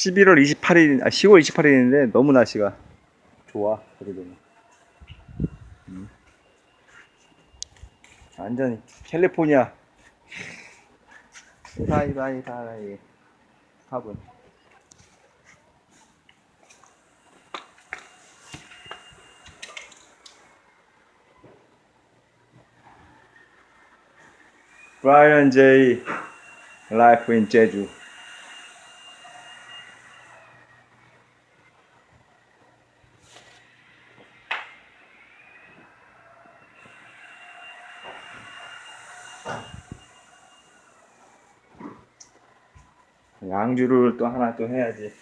11월 28일, 아, 10월 28일인데 너무 날씨가 좋아. 그래도. 음. 완전히 캘리포니아. 바이 바이 바이. 화분. 브라이언 제이 라이프 인 제주. 양주를 또 하나 또 해야지.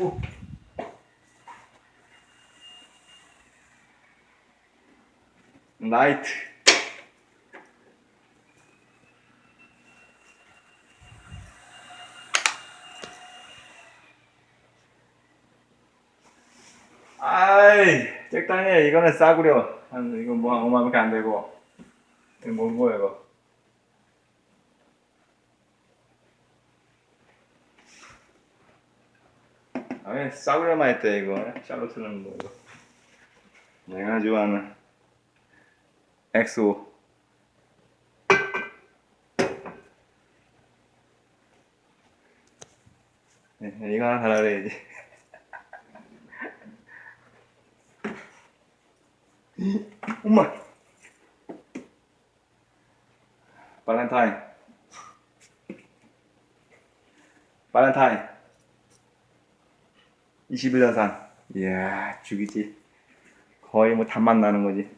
오. 나이트. 아이, 적당해. 이거는 싸구려. 한, 이거 뭐, 5만원밖에 안 되고. 이거 뭔 거야, 이거. 아, 왜 싸구려만 했대, 이거. 샬롯트는 뭐, 이거. 내가 좋아하는 엑소. 네, 이거 하나 달아야지. 엄마. 발렌타인. 발렌타인. 21년산. 이야, 죽이지. 거의 뭐 단맛 나는 거지.